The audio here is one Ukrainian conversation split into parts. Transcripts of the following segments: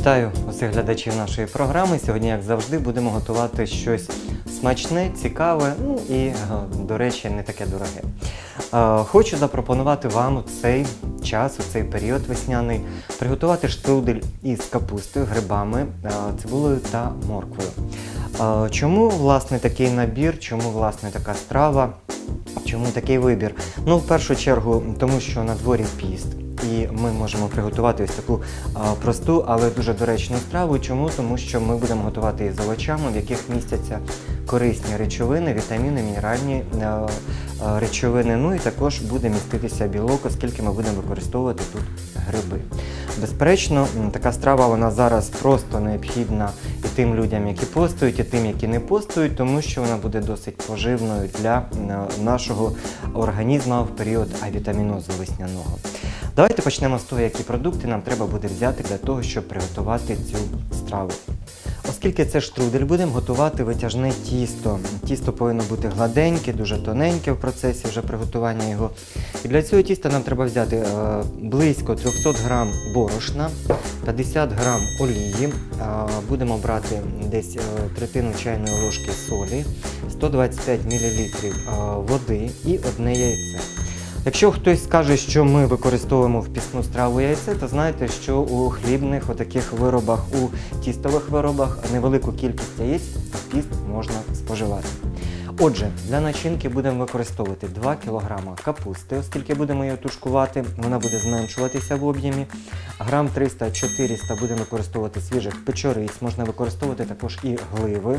Вітаю усіх глядачів нашої програми. Сьогодні, як завжди, будемо готувати щось смачне, цікаве, ну і, е, до речі, не таке дороге. Е, Хочу запропонувати вам у цей час, у цей період весняний, приготувати штрудель із капустою, грибами, е, цибулею та морквою. Чому власне такий набір, чому власне така страва? Чому такий вибір? Ну, в першу чергу, тому що на дворі піст, і ми можемо приготувати ось таку просту, але дуже доречну страву. Чому? Тому що ми будемо готувати із овочами, в яких містяться корисні речовини, вітаміни, мінеральні е, е, речовини. Ну і також буде міститися білок, оскільки ми будемо використовувати тут гриби. Безперечно, така страва вона зараз просто необхідна і тим людям, які постують, і тим, які не постують, тому що вона буде досить поживною для нашого організму в період авітамінозу весняного. Давайте почнемо з того, які продукти нам треба буде взяти для того, щоб приготувати цю страву. Оскільки це штрудель, будемо готувати витяжне тісто. Тісто повинно бути гладеньке, дуже тоненьке в процесі вже приготування його. І для цього тіста нам треба взяти е, близько 300 грам борошна, 50 грам олії. Е, будемо брати десь е, третину чайної ложки солі, 125 мл води і одне яйце. Якщо хтось скаже, що ми використовуємо в пісну страву яйце, то знайте, що у хлібних отаких виробах, у тістових виробах невелику кількість яєць піст можна споживати. Отже, для начинки будемо використовувати 2 кг капусти, оскільки будемо її тушкувати, вона буде зменшуватися в об'ємі. Грам 300-400 будемо використовувати свіжих печориць, можна використовувати також і гливи,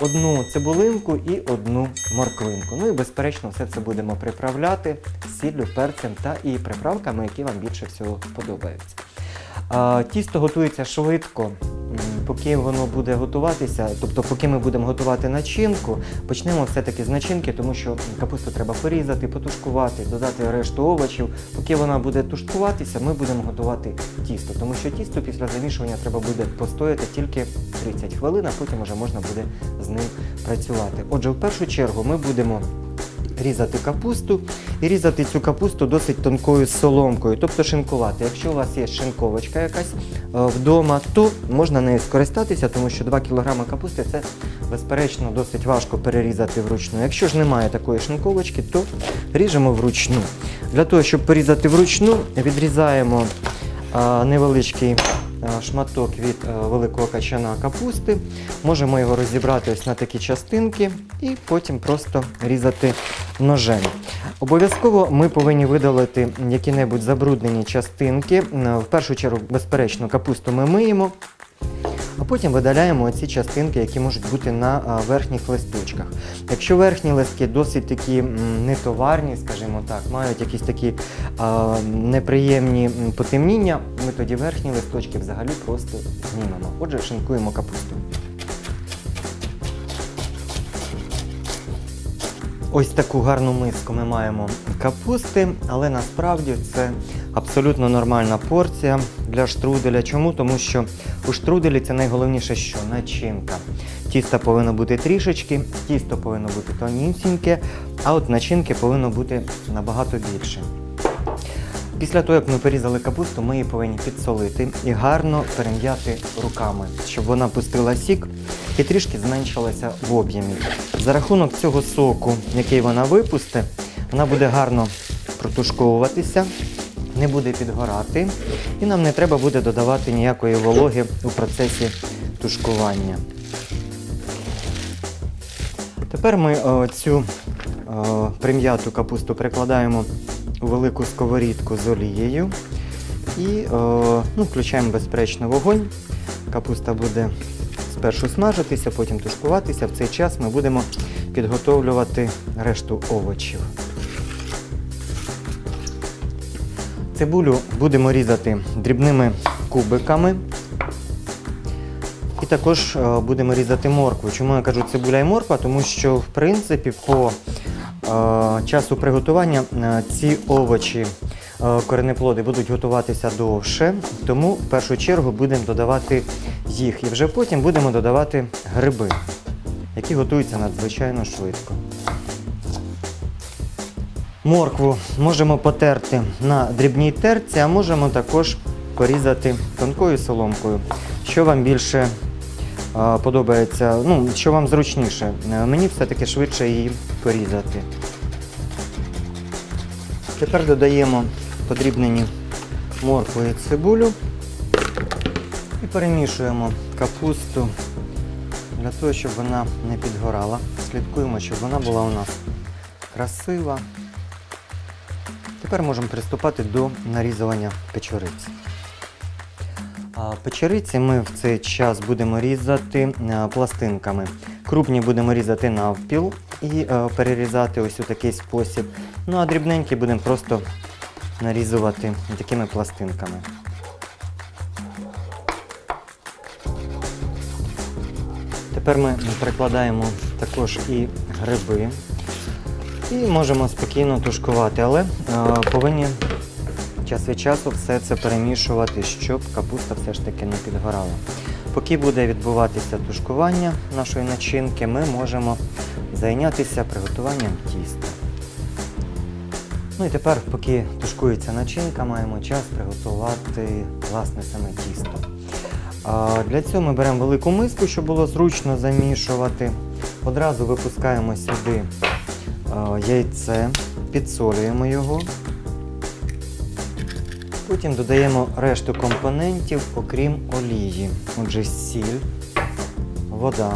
одну цибулинку і одну морквинку. Ну і безперечно, все це будемо приправляти сіллю, перцем та і приправками, які вам більше всього подобаються. Тісто готується швидко. Поки воно буде готуватися, тобто поки ми будемо готувати начинку, почнемо все-таки з начинки, тому що капусту треба порізати, потушкувати, додати решту овочів. Поки вона буде тушкуватися, ми будемо готувати тісто, тому що тісто після замішування треба буде постояти тільки 30 хвилин, а потім вже можна буде з ним працювати. Отже, в першу чергу ми будемо різати капусту і різати цю капусту досить тонкою соломкою, тобто шинкувати. Якщо у вас є шинковочка якась е, вдома, то можна нею скористатися, тому що 2 кг капусти це безперечно досить важко перерізати вручну. Якщо ж немає такої шинковочки, то ріжемо вручну. Для того, щоб порізати вручну, відрізаємо е, невеличкий е, шматок від великого качана капусти. Можемо його розібрати ось на такі частинки і потім просто різати ножем. Обов'язково ми повинні видалити які-небудь забруднені частинки. В першу чергу, безперечно, капусту ми миємо. А потім видаляємо ці частинки, які можуть бути на верхніх листочках. Якщо верхні листки досить такі нетоварні, скажімо так, мають якісь такі а, неприємні потемніння, ми тоді верхні листочки взагалі просто знімемо. Отже, шинкуємо капусту. Ось таку гарну миску ми маємо капусти, але насправді це абсолютно нормальна порція для штруделя. Чому? Тому що у штруделі це найголовніше, що начинка. Тіста повинно бути трішечки, тісто повинно бути тонюсіньке, а от начинки повинно бути набагато більше. Після того, як ми порізали капусту, ми її повинні підсолити і гарно перем'яти руками, щоб вона пустила сік і трішки зменшилася в об'ємі. За рахунок цього соку, який вона випусте, вона буде гарно протушковуватися, не буде підгорати, і нам не треба буде додавати ніякої вологи у процесі тушкування. Тепер ми е, цю е, прим'яту капусту перекладаємо у велику сковорідку з олією і е, ну, включаємо безперечно вогонь. Капуста буде спершу смажитися, потім тушкуватися. В цей час ми будемо підготовлювати решту овочів. Цибулю будемо різати дрібними кубиками. І також е, будемо різати моркву. Чому я кажу цибуля і морква? Тому що, в принципі, по е, часу приготування е, ці овочі, коренеплоди будуть готуватися довше, тому в першу чергу будемо додавати їх. І вже потім будемо додавати гриби, які готуються надзвичайно швидко. Моркву можемо потерти на дрібній терці, а можемо також порізати тонкою соломкою. Що вам більше подобається, ну, що вам зручніше. Е, Мені все-таки швидше її порізати. Тепер додаємо подрібнені моркву і цибулю і перемішуємо капусту для того, щоб вона не підгорала. Слідкуємо, щоб вона була у нас красива. Тепер можемо приступати до нарізування печериці. Печериці ми в цей час будемо різати е, пластинками. Крупні будемо різати навпіл і е, перерізати ось у такий спосіб. Ну а дрібненькі будемо просто нарізувати такими пластинками. Тепер ми прикладаємо також і гриби. І можемо спокійно тушкувати, але е, повинні час від часу все це перемішувати, щоб капуста все ж таки не підгорала. Поки буде відбуватися тушкування нашої начинки, ми можемо зайнятися приготуванням тіста. Ну і тепер, поки тушкується начинка, маємо час приготувати власне саме тісто. Для цього ми беремо велику миску, щоб було зручно замішувати. Одразу випускаємо сюди яйце, підсолюємо його. Потім додаємо решту компонентів, окрім олії. Отже, сіль, вода.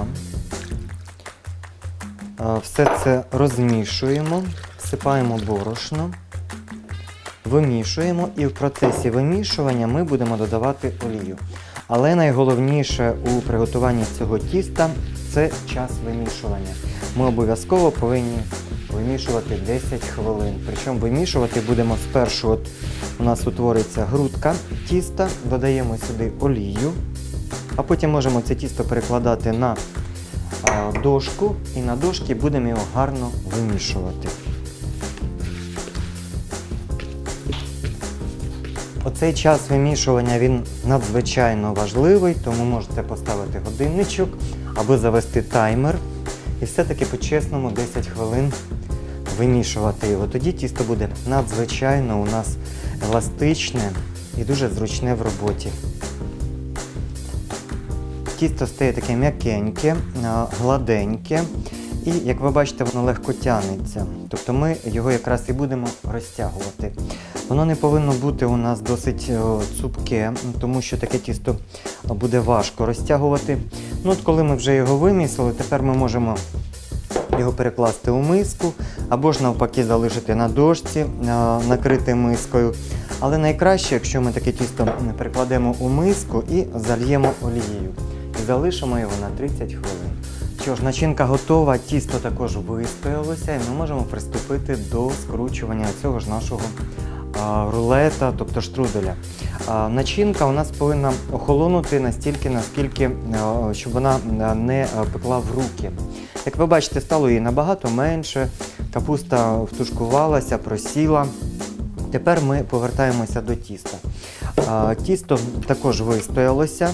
Все це розмішуємо, всипаємо борошно, вимішуємо і в процесі вимішування ми будемо додавати олію. Але найголовніше у приготуванні цього тіста це час вимішування. Ми обов'язково повинні вимішувати 10 хвилин. Причому вимішувати будемо спершу, от у нас утвориться грудка тіста, додаємо сюди олію, а потім можемо це тісто перекладати на дошку і на дошці будемо його гарно вимішувати. Оцей час вимішування він надзвичайно важливий, тому можете поставити годинничок або завести таймер. І все-таки по-чесному 10 хвилин вимішувати його. Тоді тісто буде надзвичайно у нас еластичне і дуже зручне в роботі. Тісто стає таке м'якеньке, гладеньке. І, як ви бачите, воно легко тягнеться. Тобто ми його якраз і будемо розтягувати. Воно не повинно бути у нас досить цупке, тому що таке тісто буде важко розтягувати. Ну, от Коли ми вже його вимісили, тепер ми можемо його перекласти у миску, або ж навпаки залишити на дошці, а, накрити мискою. Але найкраще, якщо ми таке тісто перекладемо у миску і зальємо олією. І залишимо його на 30 хвилин. Що ж, начинка готова, тісто також вистоялося, і ми можемо приступити до скручування цього ж нашого рулета, тобто штруделя. Начинка у нас повинна охолонути настільки, наскільки, щоб вона не пекла в руки. Як ви бачите, стало її набагато менше, капуста втушкувалася, просіла. Тепер ми повертаємося до тіста. Тісто також вистоялося.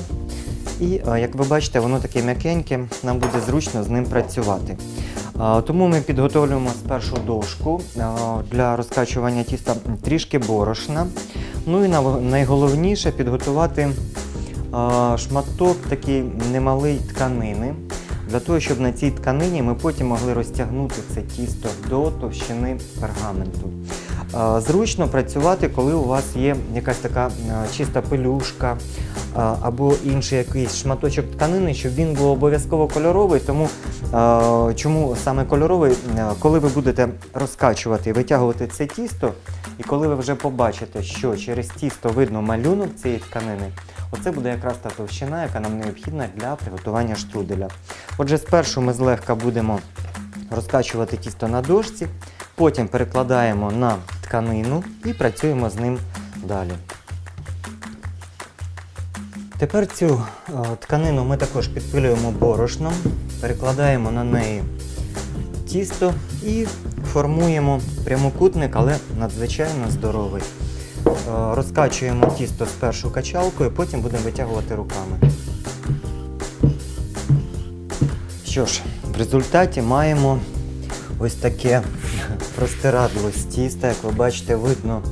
І, як ви бачите, воно таке м'якеньке, нам буде зручно з ним працювати. Тому ми підготовлюємо спершу дошку для розкачування тіста трішки борошна. Ну і найголовніше підготувати шматок такий немалий тканини. Для того, щоб на цій тканині ми потім могли розтягнути це тісто до товщини пергаменту. Зручно працювати, коли у вас є якась така чиста пелюшка або інший якийсь шматочок тканини, щоб він був обов'язково кольоровий. Тому чому саме кольоровий, коли ви будете розкачувати і витягувати це тісто, і коли ви вже побачите, що через тісто видно малюнок цієї тканини, оце буде якраз та товщина, яка нам необхідна для приготування штруделя. Отже, спершу ми злегка будемо розкачувати тісто на дошці, потім перекладаємо на тканину і працюємо з ним далі. Тепер цю е, тканину ми також підпилюємо борошном, перекладаємо на неї тісто і формуємо прямокутник, але надзвичайно здоровий. Е, Розкачуємо тісто спершу качалкою, потім будемо витягувати руками. Що ж, в результаті маємо ось таке простирадло тіста. Як ви бачите, видно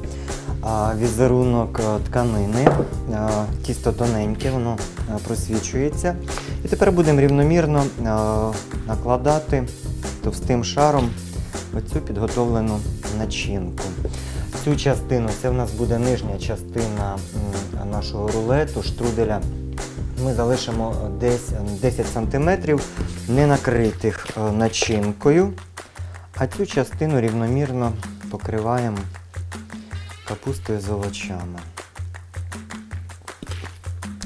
візерунок е, тканини. Е, Тісто тоненьке, воно е, просвічується. І тепер будемо рівномірно накладати товстим шаром оцю підготовлену начинку. Цю частину, це в нас буде нижня частина нашого рулету, штруделя. Ми залишимо десь 10 см не накритих начинкою, а цю частину рівномірно покриваємо капустою з овочами.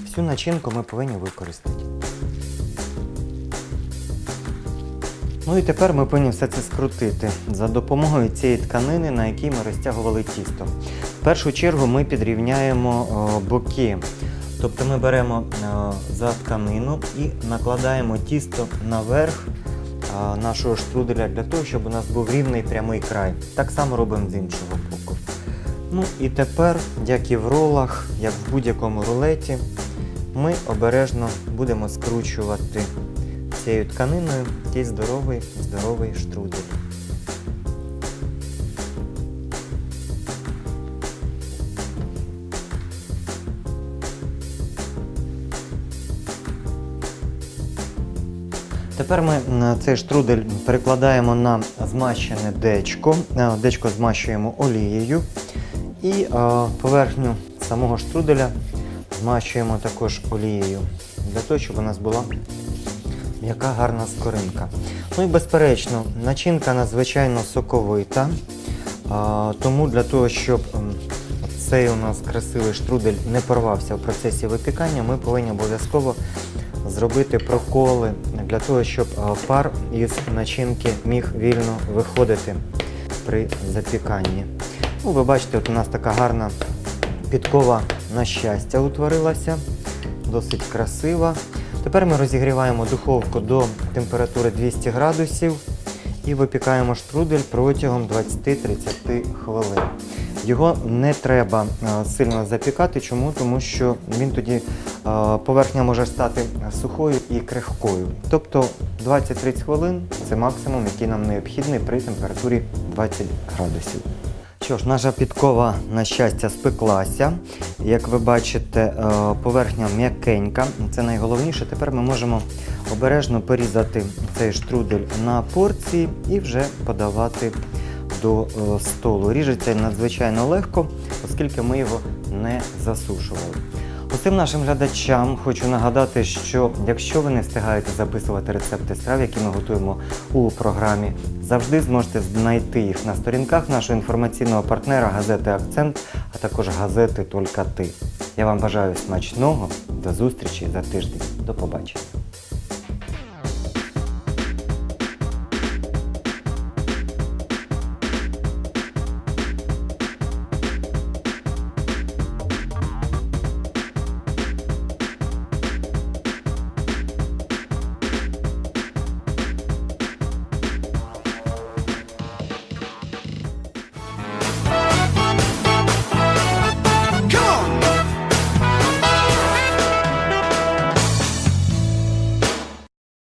Всю начинку ми повинні використати. Ну і тепер ми повинні все це скрутити за допомогою цієї тканини, на якій ми розтягували тісто. В першу чергу ми підрівняємо боки. Тобто ми беремо е, за тканину і накладаємо тісто наверх е, нашого штруделя для того, щоб у нас був рівний прямий край. Так само робимо з іншого боку. Ну і тепер, як і в ролах, як в будь-якому рулеті, ми обережно будемо скручувати цією тканиною цей здоровий, здоровий штрудель. Тепер ми цей штрудель перекладаємо на змащене дечко. Е, Дечко змащуємо олією і е, поверхню самого штруделя змащуємо також олією для того, щоб у нас була яка гарна скоринка. Ну і безперечно, начинка надзвичайно соковита. Тому для того, щоб цей у нас красивий штрудель не порвався в процесі випікання, ми повинні обов'язково зробити проколи для того, щоб пар із начинки міг вільно виходити при запіканні. Ну, ви бачите, от у нас така гарна підкова на щастя утворилася, досить красива. Тепер ми розігріваємо духовку до температури 200 градусів і випікаємо штрудель протягом 20-30 хвилин. Його не треба е, сильно запікати. Чому? Тому що він тоді е, поверхня може стати сухою і крихкою. Тобто 20-30 хвилин це максимум, який нам необхідний при температурі 20 градусів. Що ж, наша підкова, на щастя, спеклася. Як ви бачите, е, поверхня м'якенька. Це найголовніше. Тепер ми можемо обережно порізати цей штрудель на порції і вже подавати до е, столу. Ріжеться надзвичайно легко, оскільки ми його не засушували. Усім нашим глядачам хочу нагадати, що якщо ви не встигаєте записувати рецепти страв, які ми готуємо у програмі, завжди зможете знайти їх на сторінках нашого інформаційного партнера газети Акцент, а також газети Тільки ти. Я вам бажаю смачного, до зустрічі за тиждень. До побачення.